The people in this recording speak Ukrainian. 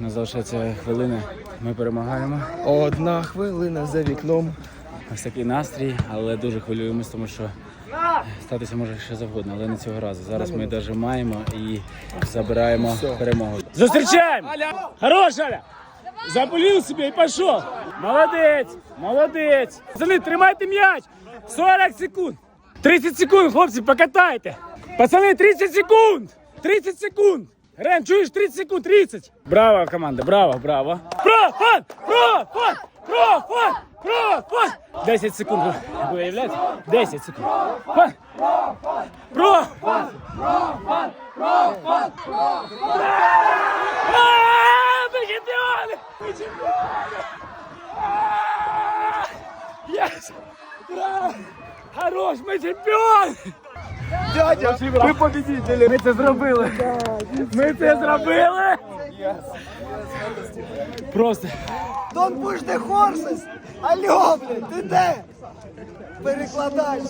Не залишається хвилини. Ми перемагаємо. Одна хвилина за вікном. Ось такий настрій, але дуже хвилюємось, тому що статися може що завгодно, але не цього разу. Зараз ми дожимаємо і забираємо перемогу. Зустрічаємо! Хорош, Аля! Запулив себе і пішов! Молодець! Молодець! Пацани, тримайте м'яч! 40 секунд! 30 секунд, хлопці, покатайте! Пацани, 30 секунд! 30 секунд! Рен, чуєш 30 секунд, 30! Браво, команда, браво, браво! Профан! Профан! Профан! Профан! 10 секунд, ви виявляєте? 10 секунд. Фан! Профан! Профан! Профан! А, Ми чемпіони! Ми чемпіони! А, Єс! Ура! Хорош, ми чемпіони! Дядя, ви победителі. Ми це зробили! Ми це зробили! Просто Don't push the horses! Алло, блядь, ти де? Перекладач.